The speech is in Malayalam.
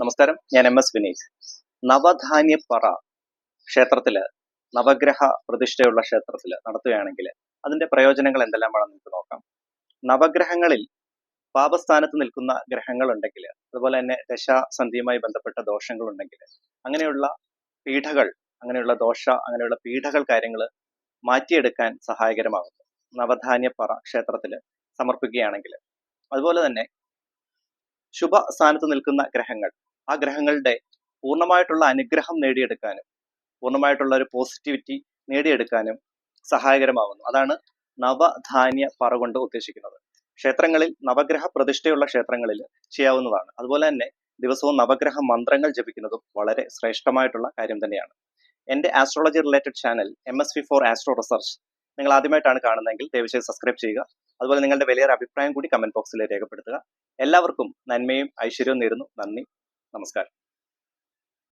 നമസ്കാരം. ഞാൻ എം എസ് വിനീത്. നവധാന്യപ്പറ ക്ഷേത്രത്തിൽ നവഗ്രഹ പ്രതിഷ്ഠയുള്ള ക്ഷേത്രത്തിൽ നടത്തുകയാണെങ്കിൽ അതിന്റെ പ്രയോജനങ്ങൾ എന്തെല്ലാം എന്തെല്ലാമാണെന്ന് നമുക്ക് നോക്കാം. നവഗ്രഹങ്ങളിൽ പാപസ്ഥാനത്ത് നിൽക്കുന്ന ഗ്രഹങ്ങൾ ഉണ്ടെങ്കിൽ അതുപോലെ തന്നെ ദശാസന്ധിയുമായി ബന്ധപ്പെട്ട ദോഷങ്ങൾ ഉണ്ടെങ്കിൽ അങ്ങനെയുള്ള പീഠകൾ അങ്ങനെയുള്ള ദോഷ അങ്ങനെയുള്ള പീഠകൾ കാര്യങ്ങൾ മാറ്റിയെടുക്കാൻ സഹായകരമാകുന്നു നവധാന്യപ്പറ ക്ഷേത്രത്തിൽ സമർപ്പിക്കുകയാണെങ്കിൽ. അതുപോലെ തന്നെ ശുഭ സ്ഥാനത്ത് നിൽക്കുന്ന ഗ്രഹങ്ങൾ. ആ ഗ്രഹങ്ങളുടെ പൂർണമായിട്ടുള്ള അനുഗ്രഹം നേടിയെടുക്കാനും പൂർണമായിട്ടുള്ള ഒരു പോസിറ്റിവിറ്റി നേടിയെടുക്കാനും സഹായകരമാകുന്നു അതാണ് നവധാന്യ പറ കൊണ്ട് ഉദ്ദേശിക്കുന്നത്. ക്ഷേത്രങ്ങളിൽ നവഗ്രഹ പ്രതിഷ്ഠയുള്ള ക്ഷേത്രങ്ങളിൽ ചെയ്യാവുന്നതാണ്. അതുപോലെ തന്നെ ദിവസവും നവഗ്രഹ മന്ത്രങ്ങൾ ജപിക്കുന്നതും വളരെ ശ്രേഷ്ഠമായിട്ടുള്ള കാര്യം തന്നെയാണ്. എന്റെ astrology related channel M S V four astro research നിങ്ങൾ ആദ്യമായിട്ടാണ് കാണുന്നതെങ്കിൽ ദയവുചെയ്ത് സബ്സ്ക്രൈബ് ചെയ്യുക. അതുപോലെ നിങ്ങളുടെ വലിയൊരു അഭിപ്രായം കൂടി കമന്റ് ബോക്സിൽ രേഖപ്പെടുത്തുക. എല്ലാവർക്കും നന്മയും ഐശ്വര്യവും നേരുന്നു. നന്ദി. നമസ്കാരം.